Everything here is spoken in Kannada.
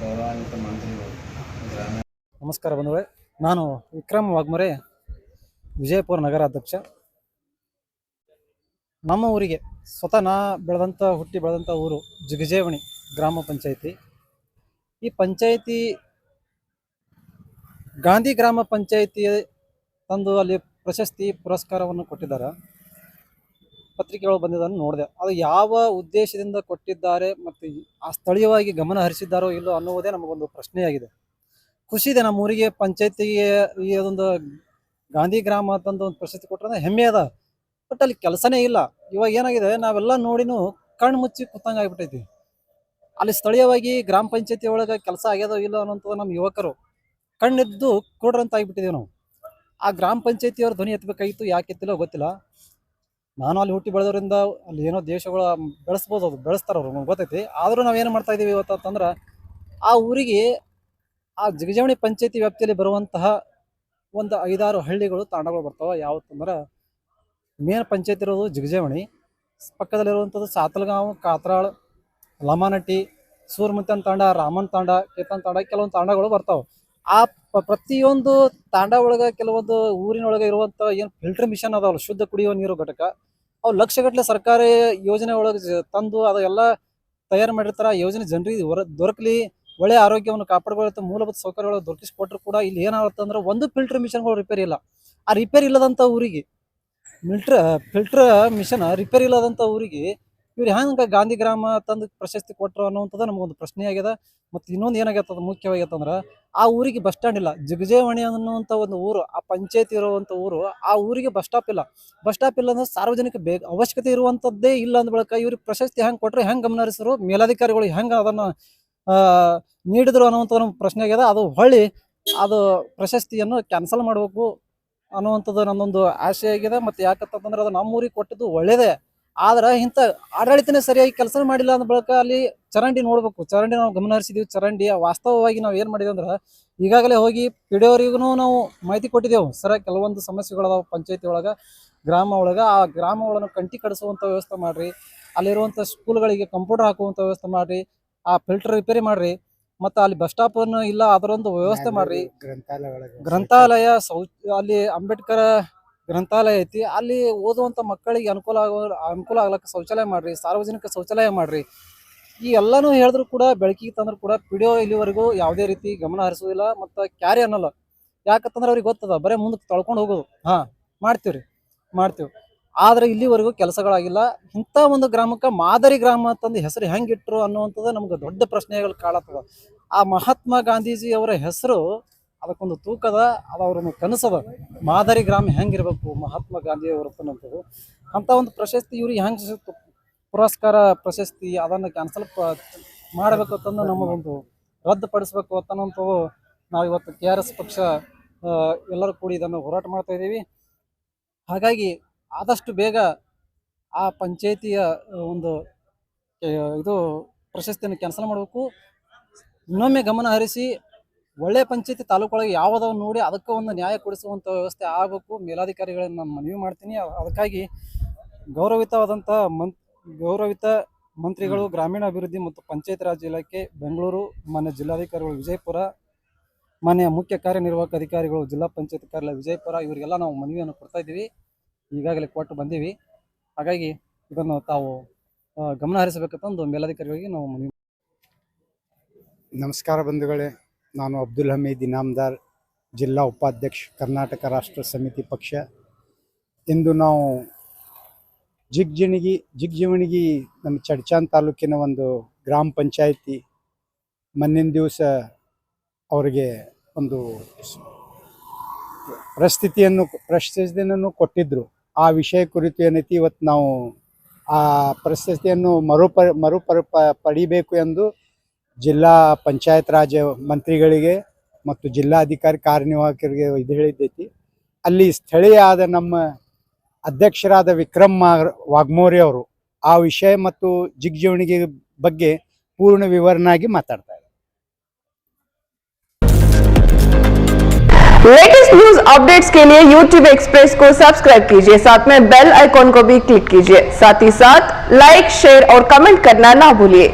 ಗೌರವಾನ್ವಿತ ನಮಸ್ಕಾರ ಬಂಧುಗಳೇ, ನಾನು ವಿಕ್ರಮ್ ವಾಗ್ಮರೆ, ವಿಜಯಪುರ ನಗರಾಧ್ಯಕ್ಷ ನಮ್ಮ ಊರಿಗೆ ಸ್ವತಃ ನಾ ಬೆಳೆದಂಥ, ಹುಟ್ಟಿ ಬೆಳೆದಂಥ ಊರು ಜಿಗಜೇವಣಿ ಗ್ರಾಮ ಪಂಚಾಯಿತಿ. ಈ ಪಂಚಾಯಿತಿ ಗಾಂಧಿ ಗ್ರಾಮ ಪಂಚಾಯಿತಿ ತಂದು ಅಲ್ಲಿ ಪ್ರಶಸ್ತಿ ಪುರಸ್ಕಾರವನ್ನು ಕೊಟ್ಟಿದ್ದಾರೆ. ಪತ್ರಿಕೆಗಳು ಬಂದಿದ್ದನ್ನು ನೋಡಿದೆ. ಅದು ಯಾವ ಉದ್ದೇಶದಿಂದ ಕೊಟ್ಟಿದ್ದಾರೆ ಮತ್ತು ಆ ಸ್ಥಳೀಯವಾಗಿ ಗಮನ ಹರಿಸಿದ್ದಾರೋ ಇಲ್ಲೋ ಅನ್ನುವುದೇ ನಮಗೊಂದು ಪ್ರಶ್ನೆಯಾಗಿದೆ. ಖುಷಿ ಇದೆ ನಮ್ಮ ಊರಿಗೆ. ಪಂಚಾಯತಿಗೆ ಈ ಅದೊಂದು ಗಾಂಧಿ ಗ್ರಾಮ ಅಂತಂದು ಒಂದು ಪ್ರಶಸ್ತಿ ಕೊಟ್ಟರೆ ಹೆಮ್ಮೆ ಅದ. ಬಟ್ ಅಲ್ಲಿ ಕೆಲಸನೇ ಇಲ್ಲ. ಇವಾಗ ಏನಾಗಿದೆ, ನಾವೆಲ್ಲ ನೋಡಿನೂ ಕಣ್ಣು ಮುಚ್ಚಿ ಕೂತಂಗೆ ಆಗ್ಬಿಟ್ಟೈತಿ. ಅಲ್ಲಿ ಸ್ಥಳೀಯವಾಗಿ ಗ್ರಾಮ ಪಂಚಾಯತಿ ಒಳಗೆ ಕೆಲಸ ಆಗ್ಯದೋ ಇಲ್ಲ ಅನ್ನೋಂಥದ್ದು ನಮ್ಮ ಯುವಕರು. ಕಣ್ಣಿದ್ದು ಕೊಡ್ರಂತ ಆಗಿಬಿಟ್ಟಿದ್ದೀವಿ ನಾವು. ಆ ಗ್ರಾಮ ಪಂಚಾಯತಿಯವ್ರ ಧ್ವನಿ ಎತ್ತಬೇಕಾಗಿತ್ತು ಯಾಕೆ ಎತ್ತಿಲ್ಲೋ ಗೊತ್ತಿಲ್ಲ. ನಾನು ಅಲ್ಲಿ ಹುಟ್ಟಿ ಬೆಳೆದವರಿಂದ ಅಲ್ಲಿ ಏನೋ ದೇಶಗಳ ಬೆಳೆಸ್ಬೋದು ಅದು, ಬೆಳೆಸ್ತಾರ ಅವ್ರು, ನಮ್ಗೆ ಗೊತ್ತೈತಿ. ಆದರೂ ನಾವೇನು ಮಾಡ್ತಾ ಇದ್ದೀವಿ ಇವತ್ತು ಅಂತಂದ್ರೆ, ಆ ಊರಿಗೆ ಆ ಜಿಗಜಾವಣಿ ಪಂಚಾಯತಿ ವ್ಯಾಪ್ತಿಯಲ್ಲಿ ಬರುವಂತಹ ಒಂದು ಐದಾರು ಹಳ್ಳಿಗಳು ತಾಂಡಗಳು ಬರ್ತಾವೆ. ಯಾವತ್ತಂದ್ರೆ ಮೇನ್ ಪಂಚಾಯತ್ ಇರೋದು ಜಿಗಜಾವಣಿ. ಪಕ್ಕದಲ್ಲಿರುವಂಥದ್ದು ಸಾತಲಗಾಂವ್, ಕಾತ್ರಾಳ್, ಲಮಾನಟ್ಟಿ ಸೂರ್ಮುತ್ತನ್ ತಾಂಡ, ರಾಮನ್ ತಾಂಡ, ಕೇತನ್ ತಾಂಡ, ಕೆಲವೊಂದು ತಾಂಡಗಳು ಬರ್ತಾವೆ. ಆ ಪ್ರತಿಯೊಂದು ತಾಂಡ ಒಳಗೆ ಕೆಲವೊಂದು ಊರಿನೊಳಗೆ ಇರುವಂಥ ಏನು ಫಿಲ್ಟರ್ ಮಿಷನ್ ಅದಾವಲ್ಲ, ಶುದ್ಧ ಕುಡಿಯುವ ನೀರು ಘಟಕ, ಅವು ಲಕ್ಷಗಟ್ಟಲೆ ಸರ್ಕಾರಿ ಯೋಜನೆ ಒಳಗೆ ತಂದು ಅದೆಲ್ಲ ತಯಾರು ಮಾಡಿರ್ತಾರೆ. ಯೋಜನೆ ಜನರಿಗೆ ದೊರಕಲಿ, ಒಳ್ಳೆ ಆರೋಗ್ಯವನ್ನು ಕಾಪಾಡ್ಕೊಳ್ಳುತ್ತೆ ಮೂಲಭೂತ ಸೌಕರ್ಯಗಳು ದೊರಕಿಸ್ಕೊಟ್ರು ಕೂಡ ಇಲ್ಲಿ ಏನಾಗುತ್ತೆ ಅಂದ್ರೆ ಒಂದು ಫಿಲ್ಟರ್ ಮಿಷನ್ಗಳು ರಿಪೇರಿ ಇಲ್ಲ. ಆ ರಿಪೇರಿ ಇಲ್ಲದಂಥ ಊರಿಗೆ ಮಿಲ್ಟ್ರ ಫಿಲ್ಟರ್ ಮಿಷನ್ ರಿಪೇರಿ ಇಲ್ಲದಂಥ ಊರಿಗೆ ಇವ್ರು ಹೆಂಗ ಗಾಂಧಿ ಗ್ರಾಮ ತಂದು ಪ್ರಶಸ್ತಿ ಕೊಟ್ಟರು ಅನ್ನುವಂಥದ್ದು ನಮಗೊಂದು ಪ್ರಶ್ನೆ ಆಗ್ಯದ ಮತ್ತು ಇನ್ನೊಂದು ಏನಾಗ್ಯತದ ಅದು ಮುಖ್ಯವಾಗೈತಂದ್ರೆ ಆ ಊರಿಗೆ ಬಸ್ ಸ್ಟ್ಯಾಂಡ್ ಇಲ್ಲ. ಜಿಗಜೇವಣಿ ಅನ್ನುವಂಥ ಒಂದು ಊರು ಆ ಪಂಚಾಯತಿ ಇರುವಂಥ ಊರು ಆ ಊರಿಗೆ ಬಸ್ ಸ್ಟಾಪ್ ಇಲ್ಲ. ಬಸ್ ಸ್ಟಾಪ್ ಇಲ್ಲ ಅಂದ್ರೆ ಸಾರ್ವಜನಿಕ ಬೇಗ ಅವಶ್ಯಕತೆ ಇರುವಂಥದ್ದೇ ಇಲ್ಲ ಅಂದ ಬಳಿಕ ಇವ್ರಿಗೆ ಪ್ರಶಸ್ತಿ ಹೆಂಗೆ ಕೊಟ್ಟರು ಹೆಂಗೆ ಗಮನ ಹರಿಸಿದ್ರು ಮೇಲಾಧಿಕಾರಿಗಳು ಹೆಂಗೆ ಅದನ್ನು ಆ, ನೀಡಿದ್ರು ಅನ್ನುವಂಥದ್ದು ನಮ್ಮ ಪ್ರಶ್ನೆ ಆಗ್ಯದ ಅದು ಹೊಳ್ಳಿ ಅದು ಪ್ರಶಸ್ತಿಯನ್ನು ಕ್ಯಾನ್ಸಲ್ ಮಾಡಬೇಕು ಅನ್ನುವಂಥದ್ದು ನನ್ನೊಂದು ಆಸೆ ಆಗಿದೆ ಮತ್ತು ಯಾಕಂತಂದ್ರೆ ಅದು ನಮ್ಮ ಊರಿಗೆ ಕೊಟ್ಟಿದ್ದು ಒಳ್ಳೇದೇ. ಆದ್ರೆ ಇಂಥ ಆಡಳಿತನೇ ಸರಿಯಾಗಿ ಕೆಲಸ ಮಾಡಿಲ್ಲ ಅಂದ ಬಳಿಕ ಅಲ್ಲಿ ಚರಂಡಿ ನೋಡ್ಬೇಕು. ಚರಂಡಿ ನಾವು ಗಮನ ಹರಿಸಿದೀವಿ. ಚರಂಡಿ ವಾಸ್ತವವಾಗಿ ನಾವು ಏನು ಮಾಡಿದ್ವಿ ಅಂದ್ರೆ ಈಗಾಗಲೇ ಹೋಗಿ ಪಿಡಿಯೋರಿಗೂ ನಾವು ಮಾಹಿತಿ ಕೊಟ್ಟಿದ್ದೆವು ಸರ ಕೆಲವೊಂದು ಸಮಸ್ಯೆಗಳದಾವ ಪಂಚಾಯತಿ ಒಳಗೆ ಗ್ರಾಮ ಒಳಗೆ. ಆ ಗ್ರಾಮ ಒಳಗೆ ಕಂಟಿ ಕಡಿಸುವಂಥ ವ್ಯವಸ್ಥೆ ಮಾಡ್ರಿ. ಅಲ್ಲಿರುವಂಥ ಸ್ಕೂಲ್ಗಳಿಗೆ ಕಂಪ್ಯೂಟರ್ ಹಾಕುವಂಥ ವ್ಯವಸ್ಥೆ ಮಾಡ್ರಿ. ಆ ಫಿಲ್ಟರ್ ರಿಪೇರಿ ಮಾಡ್ರಿ. ಮತ್ತು ಅಲ್ಲಿ ಬಸ್ ಸ್ಟಾಪ್ ಇಲ್ಲ ಅದರೊಂದು ವ್ಯವಸ್ಥೆ ಮಾಡ್ರಿ. ಗ್ರಂಥಾಲಯ ಗ್ರಂಥಾಲಯ ಅಲ್ಲಿ ಅಂಬೇಡ್ಕರ್ ಗ್ರಂಥಾಲಯ ಐತಿ. ಅಲ್ಲಿ ಓದುವಂಥ ಮಕ್ಕಳಿಗೆ ಅನುಕೂಲ ಆಗೋ, ಅನುಕೂಲ ಆಗ್ಲಕ್ಕ ಶೌಚಾಲಯ ಮಾಡ್ರಿ, ಸಾರ್ವಜನಿಕ ಶೌಚಾಲಯ ಮಾಡ್ರಿ. ಈ ಎಲ್ಲನೂ ಹೇಳಿದ್ರು ಕೂಡ ಬೆಳಕಿಗೆ ತಂದ್ರು ಕೂಡ ಒ ಇಲ್ಲಿವರೆಗೂ ಯಾವುದೇ ರೀತಿ ಗಮನ ಹರಿಸೋದಿಲ್ಲ ಮತ್ತು ಕ್ಯಾರಿ ಅನ್ನಲ್ಲ. ಯಾಕಂತಂದ್ರೆ ಅವ್ರಿಗೆ ಗೊತ್ತದ, ಬರೀ ಮುಂದಕ್ಕೆ ತೊಳ್ಕೊಂಡು ಹೋಗೋದು. ಹಾಂ, ಮಾಡ್ತೀವ್ರಿ, ಮಾಡ್ತೀವಿ. ಆದ್ರೆ ಇಲ್ಲಿವರೆಗೂ ಕೆಲಸಗಳಾಗಿಲ್ಲ. ಇಂಥ ಒಂದು ಗ್ರಾಮಕ್ಕೆ ಮಾದರಿ ಗ್ರಾಮ ಅಂತಂದು ಹೆಸರು ಹೆಂಗಿಟ್ರು ಅನ್ನುವಂಥದ್ದು ನಮ್ಗೆ ದೊಡ್ಡ ಪ್ರಶ್ನೆಗಳು ಕಾಳತ್ತದ ಆ ಮಹಾತ್ಮ ಗಾಂಧೀಜಿ ಅವರ ಹೆಸರು ಅದಕ್ಕೊಂದು ತೂಕದ ಅದು ಅವ್ರ ಒಂದು ಕನಸದ ಮಾದರಿ ಗ್ರಾಮ ಹೆಂಗಿರ್ಬೇಕು ಮಹಾತ್ಮ ಗಾಂಧಿ ಅವರ ಅಂಥ ಅಂತ ಒಂದು ಪ್ರಶಸ್ತಿ ಇವ್ರಿಗೆ ಹೆಂಗೆ ಪುರಸ್ಕಾರ ಪ್ರಶಸ್ತಿ ಅದನ್ನು ಕ್ಯಾನ್ಸಲ್ ಮಾಡಬೇಕು ಅಂತಂದು ನಮಗೊಂದು ರದ್ದುಪಡಿಸ್ಬೇಕು ಅಂತನ್ನೋಂಥವು ನಾವು ಇವತ್ತು ಕೆ ಆರ್ ಎಸ್ ಪಕ್ಷ ಎಲ್ಲರೂ ಕೂಡಿ ಇದನ್ನು ಹೋರಾಟ ಮಾಡ್ತಾ ಇದ್ದೀವಿ. ಹಾಗಾಗಿ ಆದಷ್ಟು ಬೇಗ ಆ ಪಂಚಾಯಿತಿಯ ಒಂದು ಇದು ಪ್ರಶಸ್ತಿಯನ್ನು ಕ್ಯಾನ್ಸಲ್ ಮಾಡಬೇಕು. ಇನ್ನೊಮ್ಮೆ ಗಮನ ಹರಿಸಿ ಒಳ್ಳೆ ಪಂಚಾಯತಿ ತಾಲೂಕೊಳಗೆ ಯಾವುದೋ ನೋಡಿ ಅದಕ್ಕೆ ಒಂದು ನ್ಯಾಯ ಕೊಡಿಸುವಂಥ ವ್ಯವಸ್ಥೆ ಆಗಬೇಕು. ಮೇಲಾಧಿಕಾರಿಗಳನ್ನು ನಾನು ಮನವಿ ಮಾಡ್ತೀನಿ. ಅದಕ್ಕಾಗಿ ಗೌರವಿತವಾದಂಥ ಮನ್ ಗೌರವಿತ ಮಂತ್ರಿಗಳು ಗ್ರಾಮೀಣ ಅಭಿವೃದ್ಧಿ ಮತ್ತು ಪಂಚಾಯತ್ ರಾಜ್ ಇಲಾಖೆ ಬೆಂಗಳೂರು ಮಾನ್ಯ ಜಿಲ್ಲಾಧಿಕಾರಿಗಳು ವಿಜಯಪುರ ಮಾನ್ಯ ಮುಖ್ಯ ಕಾರ್ಯನಿರ್ವಾಹಕ ಅಧಿಕಾರಿಗಳು ಜಿಲ್ಲಾ ಪಂಚಾಯತ್ ಕಾರ್ಯಾಲಯ ವಿಜಯಪುರ ಇವರಿಗೆಲ್ಲ ನಾವು ಮನವಿಯನ್ನು ಕೊಡ್ತಾ ಇದ್ದೀವಿ. ಈಗಾಗಲೇ ಕೊಟ್ಟು ಬಂದೀವಿ. ಹಾಗಾಗಿ ಇದನ್ನು ತಾವು ಗಮನ ಹರಿಸಬೇಕಂತಂದು ಮೇಲಾಧಿಕಾರಿಗಳಿಗೆ ನಾವು ಮನವಿ ನಮಸ್ಕಾರ ಬಂಧುಗಳೇ. ನಾನು ಅಬ್ದುಲ್ ಹಮೀದ್ ಇನಾಮ್ದಾರ್ ಜಿಲ್ಲಾ ಉಪಾಧ್ಯಕ್ಷ ಕರ್ನಾಟಕ ರಾಷ್ಟ್ರ ಸಮಿತಿ ಪಕ್ಷ. ಇಂದು ನಾವು ಜಿಗ್ಜಿಣಿಗಿ ಜಿಗ್ಜಿವಣಿಗಿ ನಮ್ಮ ಚಡ್ಚಾನ್ ತಾಲೂಕಿನ ಒಂದು ಗ್ರಾಮ ಪಂಚಾಯಿತಿ ಮನ್ನಿನ ದಿವಸ ಅವರಿಗೆ ಒಂದು ಪರಿಸ್ಥಿತಿಯನ್ನು ಪ್ರಶಸ್ತಿಯನ್ನು ಕೊಟ್ಟಿದ್ದರು ಆ ವಿಷಯ ಕುರಿತು ಏನೈತಿ ಇವತ್ತು ನಾವು ಆ ಪ್ರಶಸ್ತಿಯನ್ನು ಮರುಪ ಮರುಪರ ಪ- ಪಡಿಬೇಕು ಎಂದು ಜಿಲ್ಲಾ ಪಂಚಾಯತ್ ರಾಜ್ ಮಂತ್ರಿಗಳಿಗೆ ಮತ್ತು ಜಿಲ್ಲಾಧಿಕಾರಿ ಕಾರ್ಯನಿರ್ವಾಹಕರಿಗೆ ಇದು ಹೇಳಿದ್ದೈತಿ ಅಲ್ಲಿ ಸ್ಥಳೀಯ ಆದ ನಮ್ಮ ಅಧ್ಯಕ್ಷರಾದ ವಿಕ್ರಮ್ ಮಾ- ವಾಗ್ಮೋರಿ ಅವರು ಆ ವಿಷಯ ಮತ್ತು ಜಿಗ್ಜೀವಣಿಗೆ ಬಗ್ಗೆ ಪೂರ್ಣ ವಿವರಣಾಗಿ ಮಾತಾಡ್ತಾರೆ लेटेस्ट न्यूज अपडेट्स के लिए YouTube एक्सप्रेस को सब्सक्राइब कीजिए साथ में बेल आइकॉन को भी क्लिक कीजिए साथ ही साथ लाइक शेयर और कमेंट करना ना भूलिए